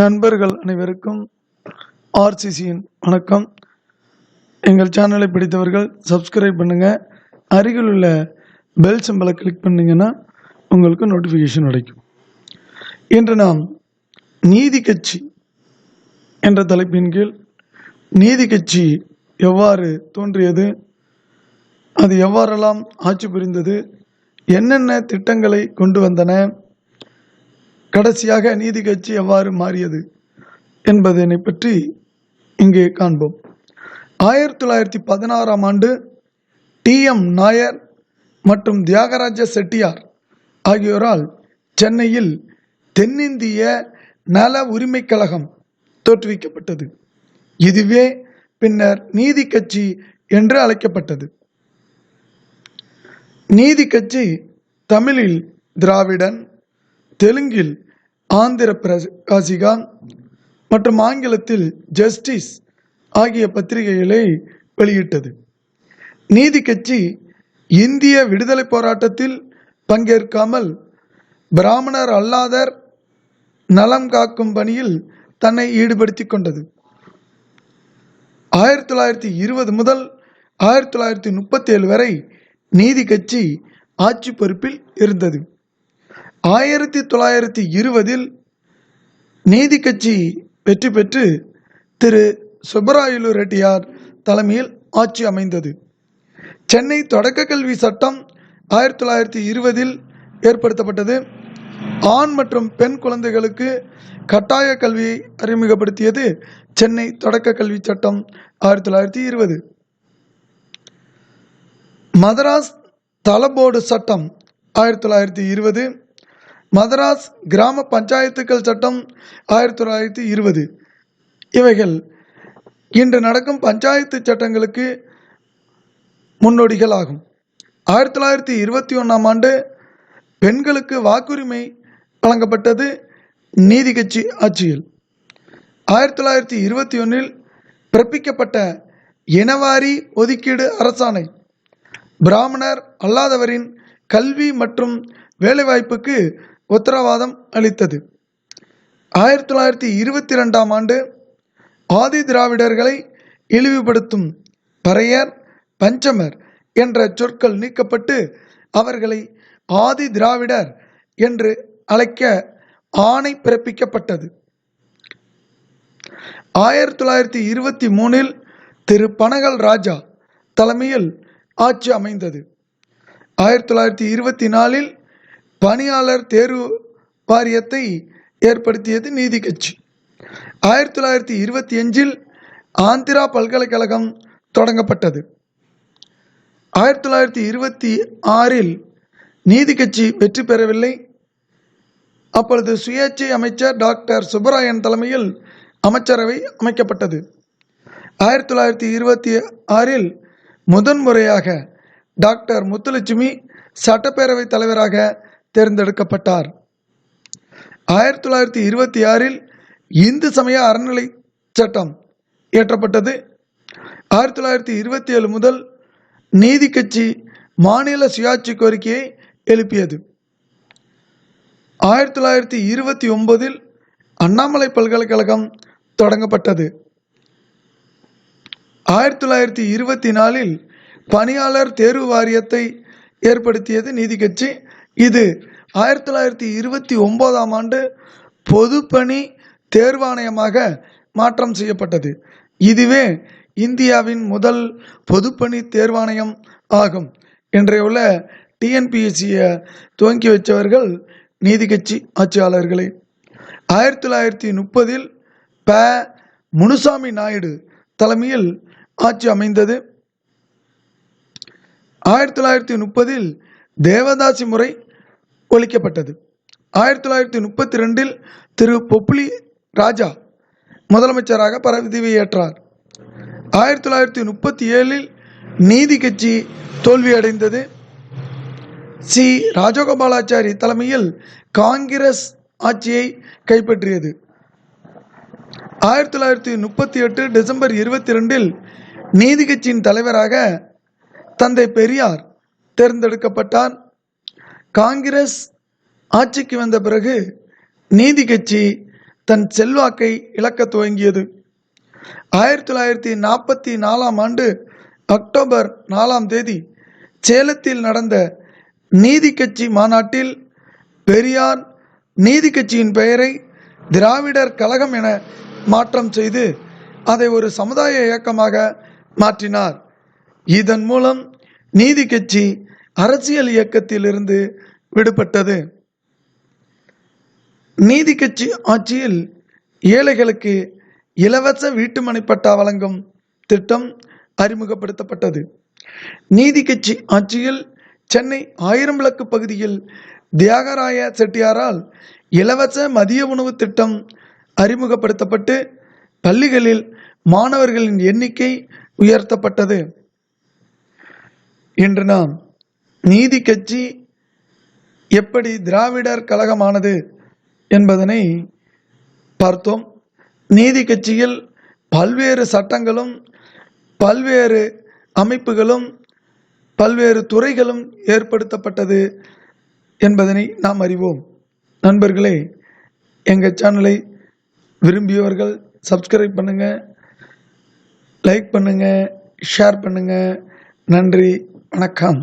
நண்பர்கள் அனைவருக்கும் ஆர்சிசியின் வணக்கம். எங்கள் சேனலை பிடித்தவர்கள் சப்ஸ்கிரைப் பண்ணுங்க. அருகில் உள்ள பெல் சிம்பலை கிளிக் பண்ணிங்கன்னா உங்களுக்கு நோட்டிஃபிகேஷன் கிடைக்கும். இன்று நாம் நீதி கட்சி என்ற தலைப்பின் கீழ் நீதி கட்சி எவ்வாறு தோன்றியது அது எவ்வாறெல்லாம் ஆட்சி புரிந்தது என்னென்ன திட்டங்களை கொண்டு வந்தன கடைசியாக நீதி கட்சி எவ்வாறு மாறியது என்பதனை பற்றி இங்கே காண்போம். ஆயிரத்தி தொள்ளாயிரத்தி பதினாறாம் ஆண்டு டி எம் நாயர் மற்றும் தியாகராஜ செட்டியார் ஆகியோரால் சென்னையில் தென்னிந்திய நல உரிமைக் கழகம் தோற்றுவிக்கப்பட்டது. இதுவே பின்னர் நீதி கட்சி என்று அழைக்கப்பட்டது. நீதி கட்சி தமிழில் திராவிடன் தெலுங்கில் ஆந்திர பிரகாசிகா மற்றும் ஆங்கிலத்தில் ஜஸ்டிஸ் ஆகிய பத்திரிகைகளை வெளியிட்டது. நீதி கட்சி இந்திய விடுதலை போராட்டத்தில் பங்கேற்காமல் பிராமணர் அல்லாதர் நலம் காக்கும் பணியில் தன்னை ஈடுபடுத்திக் கொண்டது. ஆயிரத்தி தொள்ளாயிரத்தி இருபது முதல் ஆயிரத்தி தொள்ளாயிரத்தி முப்பத்தி ஏழு வரை நீதி கட்சி ஆட்சி பொறுப்பில் இருந்தது. ஆயிரத்தி தொள்ளாயிரத்தி இருபதில் நீதி கட்சி வெற்றி பெற்று திரு சுப்பராயலு ரெட்டியார் தலைமையில் ஆட்சி அமைந்தது. சென்னை தொடக்க கல்வி சட்டம் ஆயிரத்தி தொள்ளாயிரத்தி இருபதில் ஏற்படுத்தப்பட்டது. ஆண் மற்றும் பெண் குழந்தைகளுக்கு கட்டாய கல்வியை அறிமுகப்படுத்தியது சென்னை தொடக்க கல்வி சட்டம் ஆயிரத்தி தொள்ளாயிரத்தி இருபது. மதராஸ் தளபோர்டு சட்டம் ஆயிரத்தி தொள்ளாயிரத்தி இருபது. மதராஸ் கிராம பஞ்சாயத்துக்கள் சட்டம் ஆயிரத்தி தொள்ளாயிரத்தி இருபது. இவைகள் இன்று நடக்கும் பஞ்சாயத்து சட்டங்களுக்கு முன்னோடிகள் ஆகும். ஆயிரத்தி தொள்ளாயிரத்தி இருபத்தி ஒன்றாம் ஆண்டு பெண்களுக்கு வாக்குரிமை வழங்கப்பட்டது நீதி கட்சி ஆட்சியில். ஆயிரத்தி தொள்ளாயிரத்தி இருபத்தி ஒன்றில் பிறப்பிக்கப்பட்ட இனவாரி ஒதுக்கீடு அரசாணை. பிராமணர் அல்லாதவரின் கல்வி மற்றும் வேலைவாய்ப்புக்கு உத்தரவாதம் அளித்தது. ஆயிரத்தி தொள்ளாயிரத்தி இருபத்தி ரெண்டாம் ஆண்டு ஆதி திராவிடர்களை இழிவுபடுத்தும் பறையர் பஞ்சமர் என்ற சொற்கள் நீக்கப்பட்டு அவர்களை ஆதி திராவிடர் என்று அழைக்க ஆணை பிறப்பிக்கப்பட்டது. ஆயிரத்தி தொள்ளாயிரத்தி இருபத்தி மூணில் திரு பனகல் ராஜா தலைமையில் ஆட்சி அமைந்தது. ஆயிரத்தி தொள்ளாயிரத்தி இருபத்தி நாலில் பணியாளர் தேர்வு வாரியத்தை ஏற்படுத்தியது நீதி கட்சி. ஆயிரத்தி தொள்ளாயிரத்தி இருபத்தி அஞ்சில் ஆந்திரா பல்கலைக்கழகம் தொடங்கப்பட்டது. ஆயிரத்தி தொள்ளாயிரத்தி இருபத்தி ஆறில் நீதி கட்சி வெற்றி பெறவில்லை. அப்பொழுது சுயேட்சை அமைச்சர் டாக்டர் சுப்பராயன் தலைமையில் அமைச்சரவை அமைக்கப்பட்டது. ஆயிரத்தி தொள்ளாயிரத்தி இருபத்தி ஆறில் முதன்முறையாக டாக்டர் முத்துலட்சுமி சட்டப்பேரவை தலைவராக தேர்ந்தெடுக்கப்பட்டார். ஆயிரத்தி தொள்ளாயிரத்தி இருபத்தி ஆறில் இந்து சமய அறநிலை சட்டம் இயற்றப்பட்டது. ஆயிரத்தி தொள்ளாயிரத்தி இருபத்தி ஏழு முதல் நீதி கட்சி மாநில சுயாட்சி கோரிக்கையை எழுப்பியது. ஆயிரத்தி தொள்ளாயிரத்தி இருபத்தி ஒன்பதில் அண்ணாமலை பல்கலைக்கழகம் தொடங்கப்பட்டது. ஆயிரத்தி தொள்ளாயிரத்தி இருபத்தி நாலில் பணியாளர் தேர்வு வாரியத்தை ஏற்படுத்தியது நீதி கட்சி. இது ஆயிரத்தி தொள்ளாயிரத்தி இருபத்தி ஒன்பதாம் ஆண்டு பொதுப்பணி தேர்வாணையமாக மாற்றம் செய்யப்பட்டது. இதுவே இந்தியாவின் முதல் பொதுப்பணி தேர்வாணையம் ஆகும். இன்றைய உள்ள டிஎன்பிஎஸ்சியை துவங்கி வச்சவர்கள் நீதி கட்சி ஆட்சியாளர்களே. ஆயிரத்தி தொள்ளாயிரத்தி முப்பதில் ப. முனுசாமி நாயுடு தலைமையில் ஆட்சி அமைந்தது. ஆயிரத்தி தொள்ளாயிரத்தி முப்பதில் தேவதாசி முறை ஒழிக்கப்பட்டது. ஆயிரத்தி தொள்ளாயிரத்தி முப்பத்தி ரெண்டில் திரு பொப்ளி ராஜா முதலமைச்சராக பதவியேற்றார். ஆயிரத்தி தொள்ளாயிரத்தி முப்பத்தி ஏழில் நீதி கட்சி தோல்வியடைந்தது. சி. ராஜகோபாலாச்சாரி தலைமையில் காங்கிரஸ் ஆட்சியை கைப்பற்றியது. ஆயிரத்தி தொள்ளாயிரத்தி முப்பத்தி எட்டு டிசம்பர் இருபத்தி ரெண்டில் நீதி கட்சியின் தலைவராக தந்தை பெரியார் தேர்ந்தெடுக்கப்பட்டார். காங்கிரஸ் ஆட்சிக்கு வந்த பிறகு நீதி கட்சி தன் செல்வாக்கை இழக்க துவங்கியது. ஆயிரத்தி தொள்ளாயிரத்தி நாற்பத்தி நாலாம் ஆண்டு அக்டோபர் நாலாம் தேதி சேலத்தில் நடந்த நீதி கட்சி மாநாட்டில் பெரியார் நீதி கட்சியின் பெயரை திராவிடர் கழகம் என மாற்றம் செய்து அதை ஒரு சமுதாய இயக்கமாக மாற்றினார். இதன் மூலம் நீதி கட்சி அரசியல் இயக்கத்திலிருந்து விடுபட்டது. நீதி கட்சி ஆட்சியில் ஏழைகளுக்கு இலவச வீட்டுமனை பட்டா வழங்கும் திட்டம் அறிமுகப்படுத்தப்பட்டது. நீதி கட்சி ஆட்சியில் சென்னை ஆயிரம் விளக்கு பகுதியில் தியாகராய செட்டியாரால் இலவச மதிய உணவு திட்டம் அறிமுகப்படுத்தப்பட்டு பள்ளிகளில் மாணவர்களின் எண்ணிக்கை உயர்த்தப்பட்டது. என்று நாம் நீதி கட்சி எப்படி திராவிடர் கழகமானது என்பதனை பார்த்தோம். நீதி கட்சியில் பல்வேறு சட்டங்களும் பல்வேறு அமைப்புகளும் பல்வேறு துறைகளும் ஏற்படுத்தப்பட்டது என்பதனை நாம் அறிவோம். நண்பர்களே எங்கள் சேனலை விரும்பியவர்கள் சப்ஸ்கிரைப் பண்ணுங்கள் லைக் பண்ணுங்கள் ஷேர் பண்ணுங்கள் நன்றி வணக்கம்.